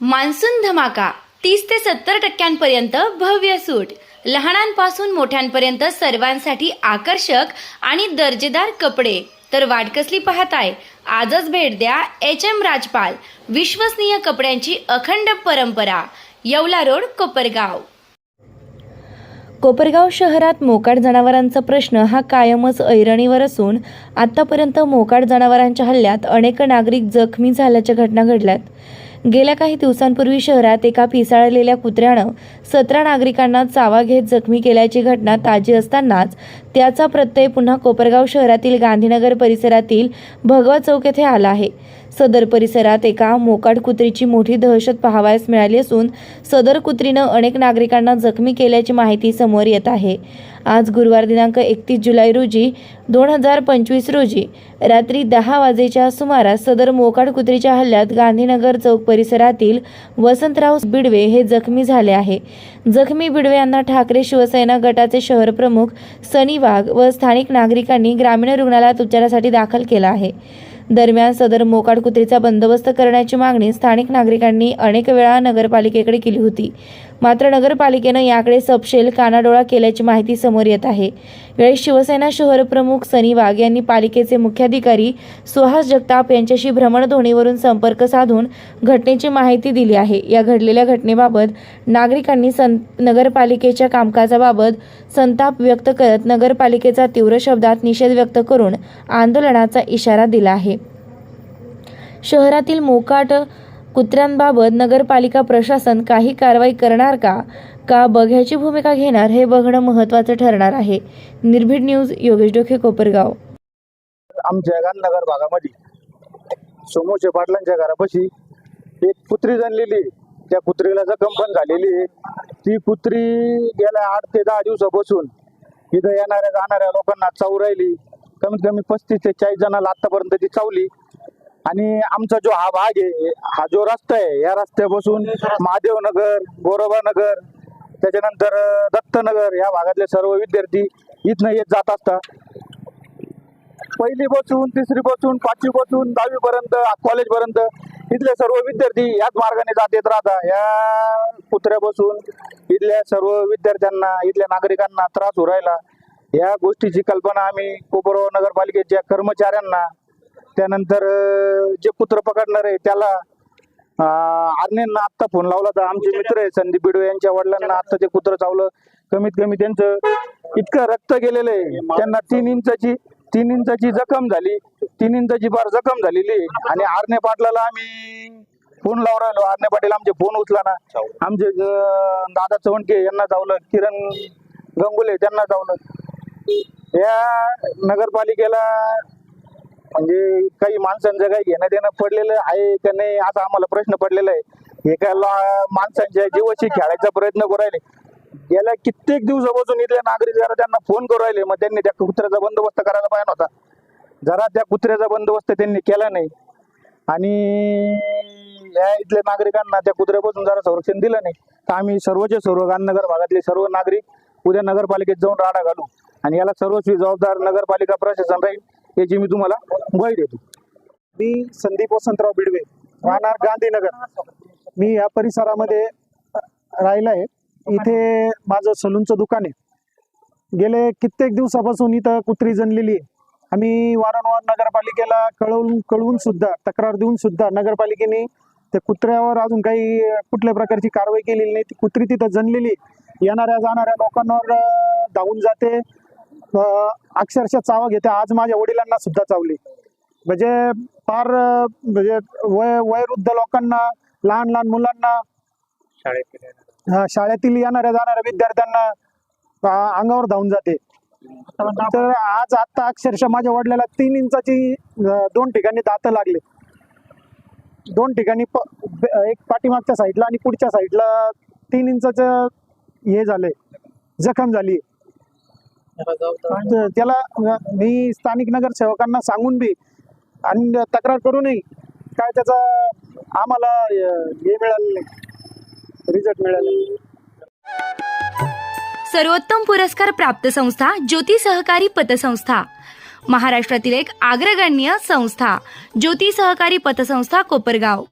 Monsoon धमाका तीस ते सत्तर टक्क्यांपर्यंत भव्य सूट. लहानांपासून मोठ्यांपर्यंत सर्वांसाठी आकर्षक आणि दर्जेदार कपडे. तर वाट कसली पाहताय? आजच भेट द्या एच एम राजपाल विश्वसनीय कपड्यांची अखंड परंपरा. येवला रोड कोपरगाव. कोपरगाव शहरात मोकाट जनावरांचा प्रश्न हा कायमच ऐरणीवर असून आतापर्यंत मोकाट जनावरांच्या हल्ल्यात अनेक नागरिक जखमी झाल्याच्या घटना घडल्यात. गेल्या काही दिवसांपूर्वी शहरात एका पिसाळलेल्या कुत्र्यानं सतरा नागरिकांना चावा घेत जखमी केल्याची घटना ताजी असतानाच त्याचा प्रत्यय पुन्हा कोपरगाव शहरातील गांधीनगर परिसरातील भगवा चौक येथे आला आहे. सदर परिसरात एका मोकाट कुत्रीची मोठी दहशत पाहावयास मिळाली असून सदर कुत्रीनं अनेक नागरिकांना जखमी केल्याची माहिती समोर येत आहे. आज गुरुवार दिनांक एकतीस जुलै रोजी दोन हजार पंचवीस रोजी रात्री दहा वाजेच्या सुमारास सदर मोकाट कुत्रीच्या हल्ल्यात गांधीनगर चौक परिसरातील वसंतराव बिडवे हे जखमी झाले आहे. जखमी बिडवे यांना ठाकरे शिवसेना गटाचे शहर प्रमुख सनी वाघ व स्थानिक नागरिकांनी ग्रामीण रुग्णालयात उपचारासाठी दाखल केला आहे. दरम्यान सदर मोकाट कुत्रीचा बंदोबस्त करण्याची मागणी स्थानिक नागरिकांनी अनेक वेळा नगरपालिकेकडे केली होती. मात्र नगरपालिकेनं याकडे सपशेल कानाडोळा केल्याची माहिती समोर येत आहे. वेळी शिवसेना शहर प्रमुख सनी वाघ यांनी पालिकेचे मुख्याधिकारी सुहास जगताप यांच्याशी भ्रमणध्वनीवरून संपर्क साधून घटनेची माहिती दिली आहे. या घडलेल्या घटनेबाबत नागरिकांनी सं नगरपालिकेच्या कामकाजाबाबत संताप व्यक्त करत नगरपालिकेचा तीव्र शब्दात निषेध व्यक्त करून आंदोलनाचा इशारा दिला आहे. शहरातील मोकाट कुत्र्यांबाबत नगरपालिका प्रशासन काही कारवाई करणार का? का बघ्याची भूमिका घेणार हे बघणं महत्त्वाचं ठरणार आहे. निर्भीड न्यूज योगेश डोखे कोपरगाव. आमच्या नगर भागामध्ये सोमोचे पाटलांच्या घरापाशी एक कुत्री जणलेली त्या कुत्रीला जखम पण झालेली आहे. ती कुत्री गेल्या आठ ते दहा दिवसापासून इथं येणाऱ्या जाणाऱ्या लोकांना चावू राहिली. कमीत कमी पस्तीस ते चाळीस जणांना आतापर्यंत ती चावली. आणि आमचा जो हा भाग आहे हा जो रस्ता आहे या रस्त्यापासून महादेवनगर गोरोबा नगर त्याच्यानंतर दत्तनगर या भागातले सर्व विद्यार्थी इथनं येत जात असतात. पहिली बसून तिसरी बसून पाचवी बसून दहावी पर्यंत कॉलेज पर्यंत इथले सर्व विद्यार्थी याच मार्गाने जात येत राहतात. या कुत्र्या बसून इथल्या सर्व विद्यार्थ्यांना इथल्या नागरिकांना त्रास होऊ राहिला. या गोष्टीची कल्पना आम्ही कोपरगाव नगरपालिकेच्या कर्मचाऱ्यांना त्यानंतर जे कुत्र पकडणार आहे त्याला आर्नेंना आत्ता फोन लावला तर आमचे मित्र आहे संदीप बिडो यांच्या वडिलांना आत्ता ते कुत्र चावलं. कमीत कमी त्यांचं इतकं रक्त गेलेलं आहे. त्यांना तीन इंचाची तीन इंचाची जखम झाली तीन इंचाची फार जखम झालेली आणि आरणे पाटलाला आम्ही फोन लावून राहिलो. आरणे पाटील आमचे फोन उचला ना. आमचे दादा चवणके यांना चावलं किरण गंगुले त्यांना चावलं. या नगरपालिकेला म्हणजे काही माणसांचं काही घेणं देणं पडलेलं आहे का नाही असा आम्हाला प्रश्न पडलेला आहे. एका ला- माणसांच्या जीवाशी खेळायचा प्रयत्न करू राहिले. गेल्या कित्येक दिवसापासून इथल्या नागरिक जरा त्यांना फोन करू राहिले मग त्यांनी त्या कुत्र्याचा बंदोबस्त करायला पाहिजे होता जरा त्या कुत्र्याचा बंदोबस्त त्यांनी केला नाही. आणि या इथल्या नागरिकांना त्या कुत्र्यापासून जरा संरक्षण दिलं नाही. तर आम्ही सर्वचे सर्व गांधीनगर भागातले सर्व नागरिक उद्या नगरपालिकेत जाऊन राडा घालू. आणि याला सर्वस्वी जबाबदार नगरपालिका प्रशासन राहील. याची मी तुम्हाला ग्वाही देतो. मी संदीप वसंतराव बिडवे राहणार गांधीनगर. मी या परिसरामध्ये राहिला आहे. इथे माझं सलूनचं दुकान आहे. गेले कित्येक दिवसापासून इथं कुत्री जनलेली आहे. आम्ही वारंवार नगरपालिकेला कळवून कळवून सुद्धा तक्रार देऊन सुद्धा नगरपालिकेने त्या कुत्र्यावर अजून काही कुठल्या प्रकारची कारवाई केलेली नाही. ती कुत्री तिथं जनलेली आहे. येणाऱ्या जाणाऱ्या लोकांवर धावून जाते. अक्षरशः चावा घेते. आज माझ्या वडिलांना सुद्धा चावली. म्हणजे फार म्हणजे वय वयवृद्ध लोकांना लहान लहान मुलांना हा, शाळेतील येणाऱ्या जाणाऱ्या विद्यार्थ्यांना अंगावर धावून जाते. तर आज आता अक्षरशः माझ्या वडिलाला तीन इंचाची दोन ठिकाणी दात लागले. दोन ठिकाणी एक पाठीमागच्या साईडला आणि पुढच्या साईडला तीन इंचाचं हे झालंय. जखम झाली त्याला मी स्थानिक नगरसेवकांना सांगून बी आणि तक्रार करूनही काय त्याचा आम्हाला हे मिळालं नाही. रिझल्ट मिळाला सर्वोत्तम पुरस्कार प्राप्त संस्था ज्योती सहकारी पतसंस्था. महाराष्ट्रातील एक अग्रगण्य संस्था ज्योती सहकारी पतसंस्था कोपरगाव.